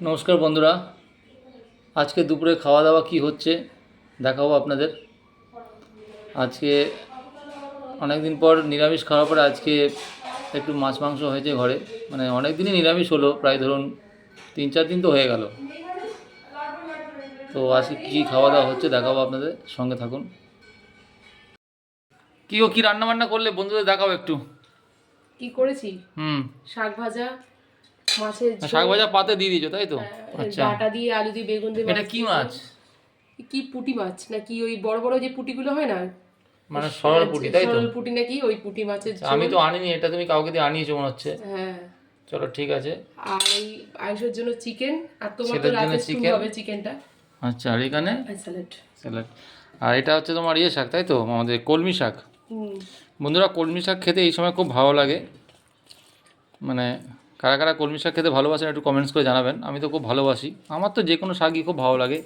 নমস্কার বন্ধুরা। আজকে দুপুরে খাওয়া দাওয়া কি হচ্ছে দেখাবো আপনাদের। আজকে অনেক দিন পর নিরামিষ খাওয়ার পরে আজকে একটু মাছ মাংস হয়েছে ঘরে। মানে অনেক দিনই নিরামিষ হলো প্রায় ধরুন তিন চার দিন তো হয়ে গেল। তো আজকে কী খাওয়া দাওয়া হচ্ছে দেখাবো আপনাদের সঙ্গে থাকুন। কি ও কী রান্না বান্না করলে? বন্ধুদের দেখাবো একটু। কি করেছি? হুম। শাক ভাজা মাছের শাক ভাজা পাতে দিয়ে দিয়েছ তাই তো? হ্যাঁ, আচ্ছা। ডাঁটা দিয়ে আলু দিয়ে বেগুন দিয়ে এটা কি মাছ? কি পুটি মাছ? নাকি ওই বড় বড় যে পুটিগুলো হয় না? মানে সরল পুটি তাই তো? সরল পুটি নাকি ওই পুটি মাছের আমি তো আনিনি এটা তুমি কাউকে দিয়ে আনিয়েছো মনে হচ্ছে। হ্যাঁ। চলো ঠিক আছে। আর এই আয়ুষের জন্য চিকেন আর তোমার তো রাতে chicken। হবে চিকেনটা। আচ্ছা আর এখানে? স্যালাড। স্যালাড। আর এটা হচ্ছে তোমার ইয়ে শাক তাই তো? আমাদের কলমি শাক। হুম। বন্ধুরা কলমি শাক খেতে এই সময় খুব ভালো লাগে। মানে কারা কারা কলমি শাক খেতে ভালোবাসেন একটু কমেন্টস করে জানাবেন। আমি তো খুব ভালোবাসি। আমার তো যে কোনো শাকই খুব ভালো লাগে।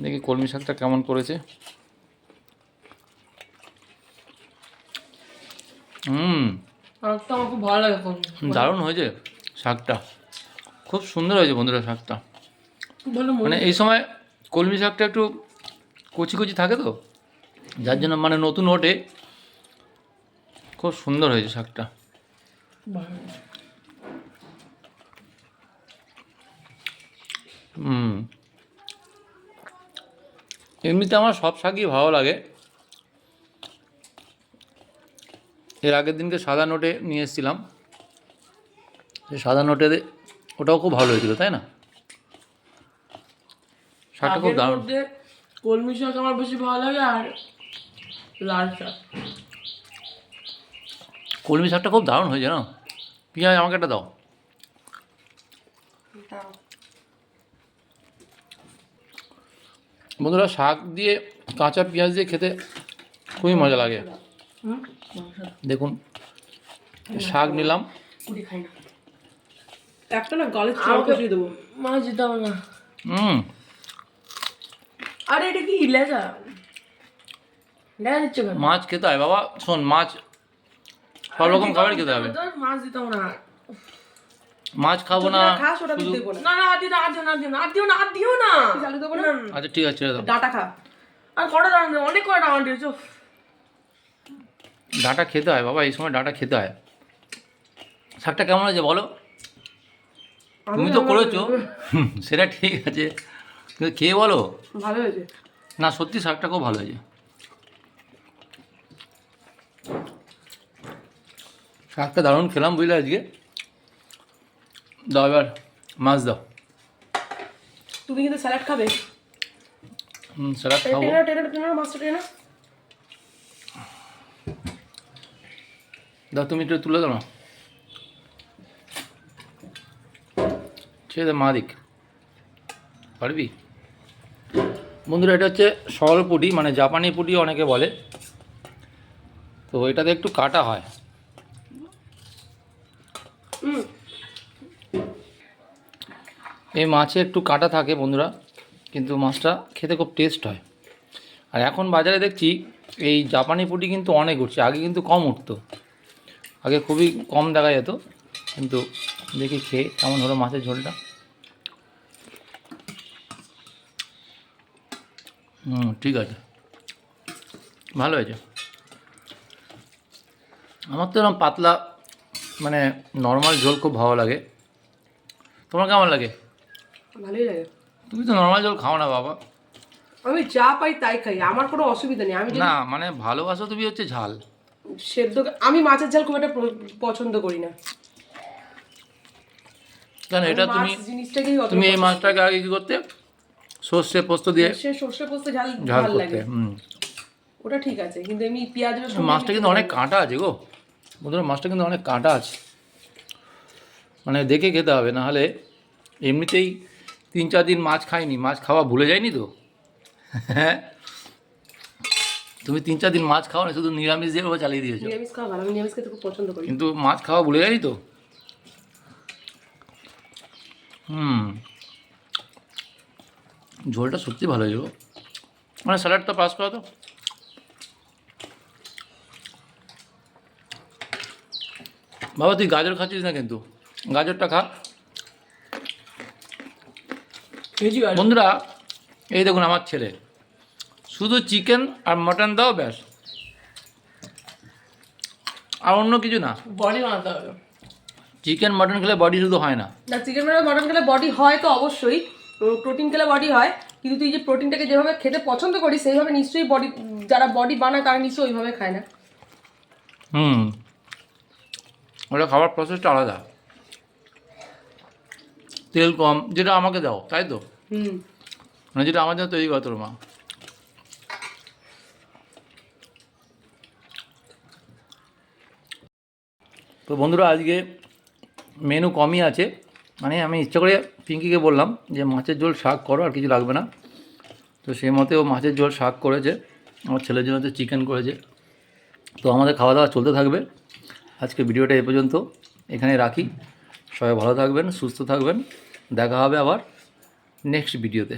দেখি কলমি শাকটা কেমন করেছে। হুম। আমার খুব ভালো লাগে দারুণ হয়েছে শাকটা। খুব সুন্দর হয়েছে বন্ধুরা শাকটা। মানে এই সময় কলমি শাকটা একটু কচি কচি থাকে তো। যার জন্য মানে নতুন ওঠে। খুব সুন্দর হয়েছে শাকটা। হুম। এমনিতে আমার সব শাকই ভালো লাগে। এর আগের দিনকে সাদা নোটে নিয়ে এসেছিলাম। সাদা নোটে ওটাও খুব ভালো হয়েছিল তাই না? শাকটা খুব দারুণ। কলমি শাক আমার বেশি ভালো লাগে আর লাল শাক। কলমি শাকটা খুব দারুণ হয়েছে না? পেঁয়াজ আমাকে একটা দাও। বন্ধুরা শাক দিয়ে কাঁচা পেঁয়াজ দিয়ে খেতে খুবই মজা লাগে। দেখুন শাক নিলাম। পুরি খাই না। একটা না গালে চড় কষিয়ে দেবো। মা যেতে হবে না। হুম। আরে এটা কি লেজা মাছ খেতে হয়। বাবা শোন মাছ সব রকম খাবার খেতে হবে। মাছ দিতে হবে না। মাছ খাব না খাস ওটা শুধু- দেবো না না আর দিও না আর দিও না আর দিও না আর দিও না আর দিও না। চালু দেবো না? আচ্ছা ঠিক আছে ছেড়ে দাও ডাটা খা। আর কটা দাম অনেক কটা দাম দিয়েছ ডাটা খেতে হয় বাবা এই সময় ডাটা খেতে হয়। শাকটা কেমন হয়েছে বলো? তুমি তো করেছ। সেটা ঠিক আছে। খেয়ে বলো। ভালো হয়েছে। না সত্যি শাকটা খুব ভালো হয়েছে। শাকটা দারুণ খেলাম বুঝলে আজকে। দাও এবার মাছ দাও। তুমি কিন্তু স্যালাড খাবে? স্যালাড মাছটা টেনে দাও তুমি একটু তুলে দাও না। ছেড়ে দে মা দিক। পারবি? বন্ধুরা এটা হচ্ছে সরল পুটি মানে জাপানি পুটি অনেকে বলে। তো এটাতে একটু কাটা হয়। এই মাছে একটু কাটা থাকে বন্ধুরা, কিন্তু মাছটা খেতে খুব টেস্ট হয়। আর এখন বাজারে দেখছি এই জাপানি পুটি কিন্তু অনেক উঠছে, আগে কিন্তু কম উঠতো। আগে খুবই কম দেখা যেত, কিন্তু দেখি খেয়ে কেমন হলো মাছের ঝোলটা। হুম, ঠিক আছে। ভালো হয়েছে। আমার তো এরকম পাতলা মানে নর্মাল ঝোল খুব ভালো লাগে। তোমার কেমন লাগে? ভালোই লাগে। তুমি তো নর্মাল জল খাও না বাবা। আমি যা পাই তাই খাই আমার কোনো অসুবিধা নেই। আমি না মানে ভালোবাসো তুমি হচ্ছে ঝাল। সেদ্ধ আমি মাছের ঝাল খুব একটা পছন্দ করি না। কেন এটা তুমি তুমি এই মাছটাকে আগে কি করতে? সর্ষে পোস্ত দিয়ে সে সর্ষে পোস্ত ঝাল ঝাল লাগে। ওটা ঠিক আছে কিন্তু এমনি পেঁয়াজ মাছটা কিন্তু অনেক কাঁটা আছে গো। বন্ধুরা মাছটা কিন্তু অনেক কাঁটা আছে। মানে দেখে খেতে হবে না হলে এমনিতেই তিন চার দিন মাছ খাইনি মাছ খাওয়া ভুলে যায়নি তো? হ্যাঁ? তুমি তিন চার দিন মাছ খাও না শুধু নিরামিষ দিয়ে চালিয়ে দিয়েছ। কিন্তু মাছ খাওয়া ভুলে যায়নি তো? হুম। ঝোলটা সত্যি ভালো হয়েছে গো। মানে স্যালাডটা পাস করা তো? বাবা তুই গাজর খাচ্ছিস না কিন্তু। গাজরটা খা। বন্ধুরা এই দেখুন আমার ছেলে। শুধু চিকেন আর মটন দাও ব্যাস। আর অন্য কিছু না। বডি বানাতে হবে। চিকেন মটন খেলে বডি শুধু হয় না। না চিকেন মটন খেলে বডি হয় তো অবশ্যই। প্রোটিন খেলে বডি হয়। কিন্তু তুই যে প্রোটিনটাকে যেভাবে খেতে পছন্দ করিস সেইভাবে নিশ্চয়ই বডি যারা বডি বানায় তারা নিশ্চয়ই ওইভাবে খায় না। হুম। ওটা খাবার প্রসেসটা আলাদা। তেল কম যেটা আমাকে দাও তাই তো? হুম। মানে যেটা আমার জন্য তৈরি করে তোর মা। তো বন্ধুরা আজকে মেনু কমই আছে। মানে আমি ইচ্ছা করে পিঙ্কিকে বললাম যে মাছের ঝোল শাক করো আর কিছু লাগবে না। তো সেই মতে ও মাছের ঝোল শাক করেছে। আমার ছেলের জন্য তো চিকেন করেছে। তো আমাদের খাওয়া দাওয়া চলতে থাকবে। আজকে ভিডিওটা এ পর্যন্ত। এখানে রাখি। সবাই ভালো থাকবেন, সুস্থ থাকবেন। দেখা হবে আবার নেক্সট ভিডিওতে